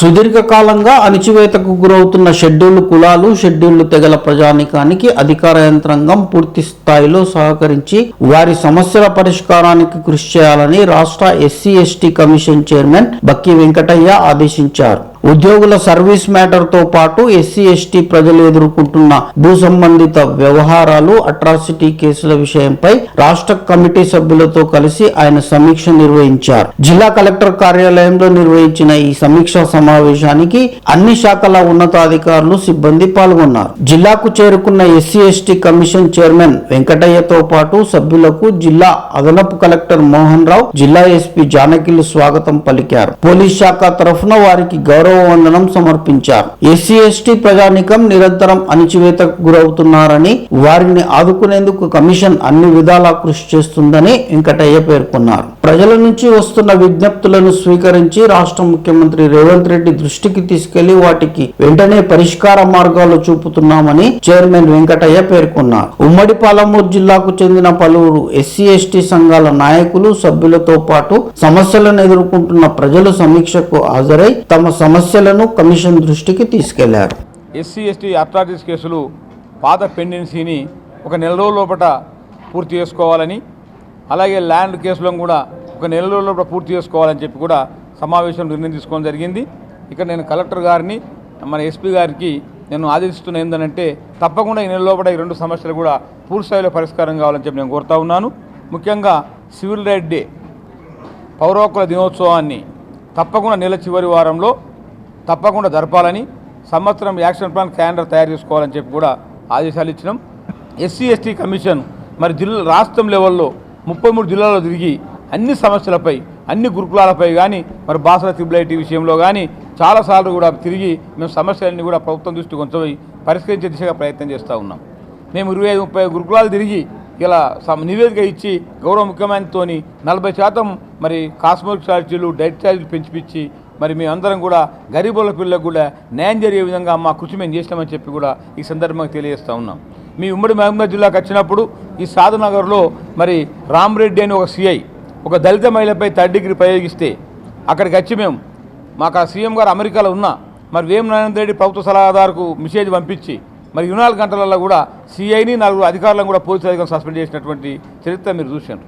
సుదీర్ఘకాలంగా అణిచివేతకు గురవుతున్న షెడ్యూల్ కులాలు షెడ్యూల్ తెగల ప్రజానికానికి అధికార యంత్రాంగం పూర్తి స్థాయిలో సహకరించి వారి సమస్యల పరిష్కారానికి కృషి చేయాలని రాష్ట్ర SC ST commission chairman Bakki Venkataiah ఆదేశించారు. ఉద్యోగుల సర్వీస్ మ్యాటర్తో పాటు ఎస్సీ ఎస్టీ ప్రజలు ఎదుర్కొంటున్న భూ సంబంధిత వ్యవహారాలు అట్రాసిటీ కేసుల విషయంపై రాష్ట్ర కమిటీ సభ్యులతో కలిసి ఆయన సమీక్ష నిర్వహించారు. జిల్లా కలెక్టర్ కార్యాలయంలో నిర్వహించిన ఈ సమీక్షా సమావేశానికి అన్ని శాఖల ఉన్నతాధికారులు సిబ్బంది పాల్గొన్నారు. జిల్లాకు చేరుకున్న ఎస్సీ ఎస్టీ కమిషన్ చైర్మన్ వెంకటయ్యతో పాటు సభ్యులకు జిల్లా అదనపు కలెక్టర్ మోహన్ రావు జిల్లా ఎస్పీ జానకిలు స్వాగతం పలికారు. పోలీస్ శాఖ తరఫున వారికి గౌరవ వందనం సమర్పించారు. ఎస్సీ ఎస్టీ ప్రజానికం నిరంతరం అణిచివేతకు గురవుతున్నారని వారిని ఆదుకునేందుకు కమిషన్ అన్ని విధాలా కృషి చేస్తుందని వెంకటయ్య పేర్కొన్నారు. ప్రజల నుంచి వస్తున్న విజ్ఞప్తులను స్వీకరించి రాష్ట్ర ముఖ్యమంత్రి రేవంత్ రెడ్డి దృష్టికి తీసుకెళ్ళి వాటికి వెంటనే పరిష్కార మార్గాలు చూపుతున్నామని చైర్మన్ వెంకటయ్య పేర్కొన్నారు. ఉమ్మడి పాలమూరు జిల్లాకు చెందిన పలువురు ఎస్సీ ఎస్టీ సంఘాల నాయకులు సభ్యులతో పాటు సమస్యలను ఎదుర్కొంటున్న ప్రజలు సమీక్షకు హాజరై తమ సమస్యలను కమిషన్ దృష్టికి తీసుకెళ్ళారు. ఎస్సీ ఎస్టీ అథారిటీస్ కేసులు పాత పెండెన్సీని ఒక నెల రోజుల లోపల పూర్తి చేసుకోవాలని అలాగే ల్యాండ్ కేసులను కూడా ఒక నెల రోజుల లోపల పూర్తి చేసుకోవాలని చెప్పి కూడా సమావేశం నిర్ణయం తీసుకోవడం జరిగింది. ఇక్కడ నేను కలెక్టర్ గారిని మన ఎస్పీ గారికి నేను ఆదేశిస్తున్న ఏంటంటే తప్పకుండా ఈ నెల లోపల ఈ రెండు సమస్యలు కూడా పూర్తి స్థాయిలో పరిష్కారం కావాలని చెప్పి నేను కోరుతా ఉన్నాను. ముఖ్యంగా సివిల్ రైట్ డే పౌర హక్కుల దినోత్సవాన్ని తప్పకుండా నెల చివరి వారంలో తప్పకుండా జరపాలని సంవత్సరం యాక్షన్ ప్లాన్ క్యాలెండర్ తయారు చేసుకోవాలని చెప్పి కూడా ఆదేశాలు ఇచ్చినాం. ఎస్సీ ఎస్టీ కమిషన్ మరి జిల్లా రాష్ట్రం లెవెల్లో ముప్పై మూడు జిల్లాల్లో తిరిగి అన్ని సమస్యలపై అన్ని గురుకులాలపై కానీ మరి బాసల త్రిబులైటీ విషయంలో కానీ చాలాసార్లు కూడా తిరిగి మేము సమస్యలన్నీ కూడా ప్రభుత్వం దృష్టికి ఉంచబోయి పరిష్కరించే దిశగా ప్రయత్నం చేస్తూ ఉన్నాం. మేము ఇరవై ఐదు ముప్పై గురుకులాలు తిరిగి ఇలా సమ- నివేదిక ఇచ్చి గౌరవ ముఖ్యమంత్రితో నలభై శాతం మరి కాస్మోటిక్ ఛార్జీలు డైట్ ఛార్జీలు పెంచిపిచ్చి మరి మేమందరం కూడా గరీబుల పిల్లలకు కూడా న్యాయం జరిగే విధంగా మా కృషి మేము చేసినామని చెప్పి కూడా ఈ సందర్భంగా తెలియజేస్తూ ఉన్నాం. మీ ఉమ్మడి మహబూబ్నగర్ జిల్లాకు వచ్చినప్పుడు ఈ సాధునగర్లో మరి రామ్రెడ్డి అని ఒక సిఐ ఒక దళిత మహిళపై థర్డ్ డిగ్రీ ప్రయోగిస్తే అక్కడికి వచ్చి మేము మాకు ఆ సీఎం గారు అమెరికాలో ఉన్నా మరి వేం నరేంద్ర రెడ్డి ప్రభుత్వ సలహాదారుకు మెసేజ్ పంపించి మరి ఇరవై నాలుగు గంటలలో కూడా సిఐని నలుగురు అధికారులను కూడా పోలీసు అధికారులు సస్పెండ్ చేసినటువంటి చరిత్ర మీరు చూశారు.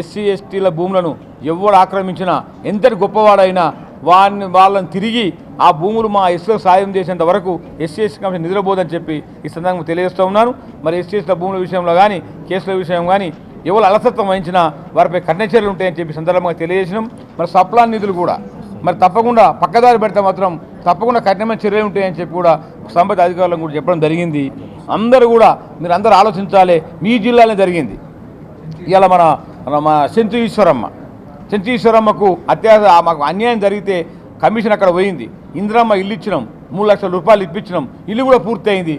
ఎస్సీ ఎస్టీల భూములను ఎవడు ఆక్రమించినా ఎంతటి గొప్పవాడైనా వారిని వాళ్ళని తిరిగి ఆ భూములు మా ఎస్సీలకు సాయం చేసేంత వరకు ఎస్సీఎస్సీ కమిషన్ నిద్రపోదని చెప్పి ఈ సందర్భంగా తెలియజేస్తూ ఉన్నాను. మరి ఎస్సీఎస్సీల భూముల విషయంలో కానీ కేసుల విషయం కానీ ఎవరు అలసత్వం వహించినా వారిపై కఠిన చర్యలు ఉంటాయని చెప్పి సందర్భంగా తెలియజేసినాం. మరి సప్లాన్ నిధులు కూడా మరి తప్పకుండా పక్కదారి పెడితే మాత్రం తప్పకుండా కఠినమైన చర్యలు ఉంటాయని చెప్పి కూడా సంబంధిత అధికారులకు కూడా చెప్పడం జరిగింది. అందరూ కూడా మీరు అందరూ ఆలోచించాలి. మీ జిల్లాలో జరిగింది. ఇవాళ మన మన సెంచు ఈశ్వరమ్మ. చంచీశ్వరమ్మకు ఈశ్వరమ్మకు మాకు అన్యాయం జరిగితే కమిషన్ అక్కడ పోయింది. ఇందిరమ్మ ఇల్లు ఇచ్చినాం. మూడు లక్షల రూపాయలు ఇప్పించినాం. ఇల్లు కూడా పూర్తయింది.